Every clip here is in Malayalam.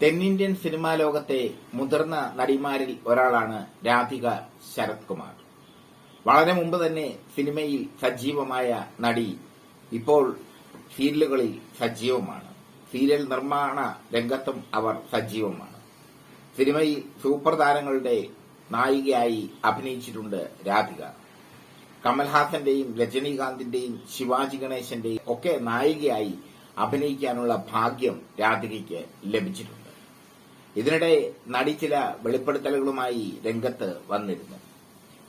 തെന്നിന്ത്യൻ സിനിമാ ലോകത്തെ മുതിർന്ന നടിമാരിൽ ഒരാളാണ് രാധിക ശരത് കുമാർ വളരെ മുമ്പ് തന്നെ സിനിമയിൽ സജീവമായ നടി ഇപ്പോൾ സീരിയലുകളിൽ സജീവമാണ്. സീരിയൽ നിർമ്മാണ രംഗത്തും അവർ സജീവമാണ്. സിനിമയിൽ സൂപ്പർ താരങ്ങളുടെ നായികയായി അഭിനയിച്ചിട്ടുണ്ട് രാധിക. കമൽഹാസന്റെയും രജനീകാന്തിന്റെയും ശിവാജി ഗണേശന്റെയും ഒക്കെ നായികയായി അഭിനയിക്കാനുള്ള ഭാഗ്യം രാധികയ്ക്ക് ലഭിച്ചിട്ടുണ്ട്. ഇതിനിടെ നടി ചില വെളിപ്പെടുത്തലുകളുമായി രംഗത്ത് വന്നിരുന്നു.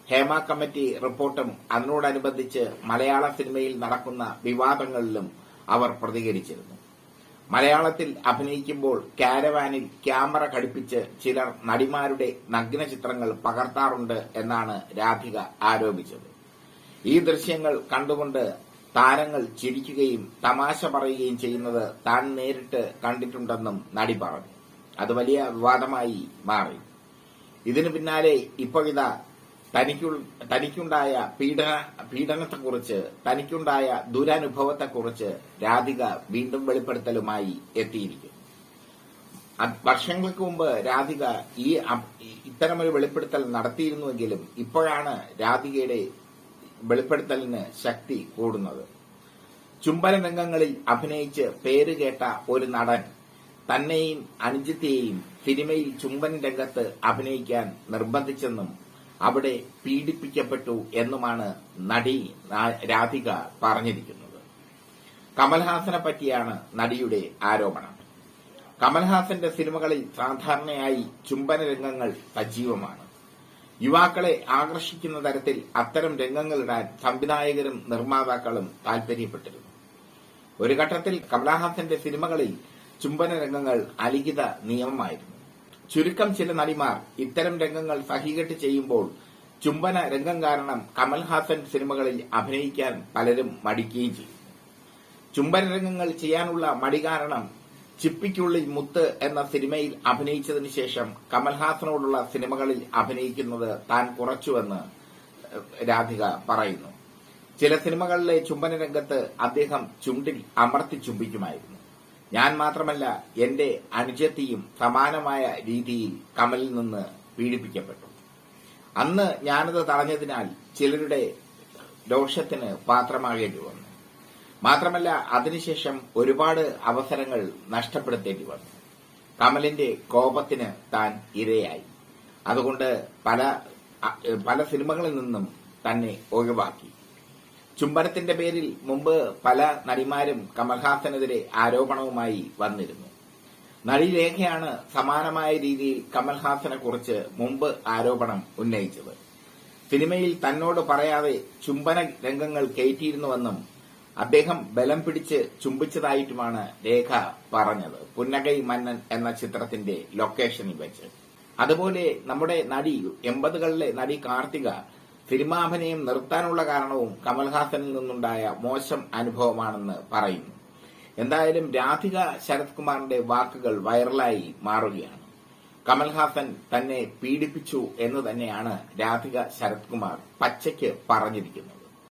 ഹേമ കമ്മിറ്റി റിപ്പോർട്ടും അതിനോടനുബന്ധിച്ച് മലയാള സിനിമയിൽ നടക്കുന്ന വിവാദങ്ങളിലും അവർ പ്രതികരിച്ചിരുന്നു. മലയാളത്തിൽ അഭിനയിക്കുമ്പോൾ കാരവാനിൽ ക്യാമറ ഘടിപ്പിച്ച് ചിലർ നടിമാരുടെ നഗ്ന ചിത്രങ്ങൾ പകർത്താറുണ്ട് എന്നാണ് രാധിക ആരോപിച്ചത്. ഈ ദൃശ്യങ്ങൾ കണ്ടുകൊണ്ട് താരങ്ങൾ ചിരിക്കുകയും തമാശ പറയുകയും ചെയ്യുന്നത് താൻ നേരിട്ട് കണ്ടിട്ടുണ്ടെന്നും നടി പറഞ്ഞു. അത് വലിയ വിവാദമായി മാറി. ഇതിനു പിന്നാലെ ഇപ്പോഴിതാ തനിക്കു- തനിക്കുണ്ടായ പീഡന പീഡനത്തെക്കുറിച്ച് തനിക്കുണ്ടായ ദുരനുഭവത്തെക്കുറിച്ച് രാധിക വീണ്ടും വെളിപ്പെടുത്തലുമായി എത്തിയിരിക്കുന്നു വർഷങ്ങൾക്ക് മുമ്പ് രാധിക ഈ ഇത്തരമൊരു വെളിപ്പെടുത്തൽ നടത്തിയിരുന്നുവെങ്കിലും ഇപ്പോഴാണ് രാധികയുടെ വെളിപ്പെടുത്തലിന് ശക്തി കൂടുന്നത്. ചുംബന രംഗങ്ങളിൽ അഭിനയിച്ച് പേര് കേട്ട ഒരു നടൻ തന്നെയും അനുജിത്തെയും സിനിമയിൽ ചുംബൻ രംഗത്ത് അഭിനയിക്കാൻ നിർബന്ധിച്ചെന്നും അവിടെ പീഡിപ്പിക്കപ്പെട്ടു എന്നുമാണ് നടി രാധിക പറഞ്ഞിരിക്കുന്നത്. കമൽഹാസനെ പറ്റിയാണ് നടിയുടെ ആരോപണം. കമൽഹാസന്റെ സിനിമകളിൽ സാധാരണയായി ചുംബന രംഗങ്ങൾ സജീവമാണ്. യുവാക്കളെ ആകർഷിക്കുന്ന തരത്തിൽ അത്തരം രംഗങ്ങളിടാൻ സംവിധായകരും നിർമ്മാതാക്കളും താൽപര്യപ്പെട്ടിരുന്നു. ഒരു ഘട്ടത്തിൽ കമൽഹാസന്റെ സിനിമകളിൽ ചുംബന രംഗങ്ങൾ അലിഖിത നിയമമായിരുന്നു. ചുരുക്കം ചില നടിമാർ ഇത്തരം രംഗങ്ങൾ സഹികെട്ട് ചെയ്യുമ്പോൾ ചുംബന രംഗം കാരണം കമൽഹാസൻ സിനിമകളിൽ അഭിനയിക്കാൻ പലരും മടിക്കുകയും ചെയ്യും. ചുംബന രംഗങ്ങൾ ചെയ്യാനുള്ള മടി കാരണം ചിപ്പിക്കുള്ളിൽ മുത്ത് എന്ന സിനിമയിൽ അഭിനയിച്ചതിന് ശേഷം കമൽഹാസനോടുള്ള സിനിമകളിൽ അഭിനയിക്കുന്നത് താൻ കുറച്ചുവെന്ന് രാധിക പറയുന്നു. ചില സിനിമകളിലെ ചുംബന രംഗത്ത് അദ്ദേഹം ചുണ്ടിൽ അമർത്തി ചുംബിക്കുമായിരുന്നു. ഞാൻ മാത്രമല്ല എന്റെ അനുജത്തിയും സമാനമായ രീതിയിൽ കമലിൽ നിന്ന് പീഡിപ്പിക്കപ്പെട്ടു. അന്ന് ഞാനത് തടഞ്ഞതിനാൽ ചിലരുടെ ദോഷത്തിന് പാത്രമാകേണ്ടി വന്നു. മാത്രമല്ല അതിനുശേഷം ഒരുപാട് അവസരങ്ങൾ നഷ്ടപ്പെടുത്തേണ്ടി വന്നു. കമലിന്റെ കോപത്തിന് താൻ ഇരയായി. അതുകൊണ്ട് പല പല സിനിമകളിൽ നിന്നും തന്നെ ഒഴിവാക്കി. ചുംബനത്തിന്റെ പേരിൽ മുമ്പ് പല നടിമാരും കമൽഹാസനെതിരെ ആരോപണവുമായി വന്നിരുന്നു. നടി രേഖയാണ് സമാനമായ രീതിയിൽ കമൽഹാസനെ കുറിച്ച് മുമ്പ് ആരോപണം ഉന്നയിച്ചത്. സിനിമയിൽ തന്നോട് പറയാതെ ചുംബന രംഗങ്ങൾ കയറ്റിയിരുന്നുവെന്നും അദ്ദേഹം ബലം പിടിച്ച് ചുംബിച്ചതായിട്ടുമാണ് രേഖ പറഞ്ഞത്. പുന്നകൈ മന്നൻ എന്ന ചിത്രത്തിന്റെ ലൊക്കേഷനിൽ വെച്ച്. അതുപോലെ നമ്മുടെ നടി എൺപതുകളിലെ നടി കാർത്തിക സിനിമാഭിനയം നിർത്താനുള്ള കാരണവും കമൽഹാസനിൽ നിന്നുണ്ടായ മോശം അനുഭവമാണെന്ന് പറയുന്നു. എന്തായാലും രാധിക ശരത് കുമാറിന്റെ വാക്കുകൾ വൈറലായി മാറുകയാണ്. കമൽഹാസൻ തന്നെ പീഡിപ്പിച്ചു എന്ന് തന്നെയാണ് രാധിക ശരത് കുമാർ പച്ചയ്ക്ക് പറഞ്ഞിരിക്കുന്നത്.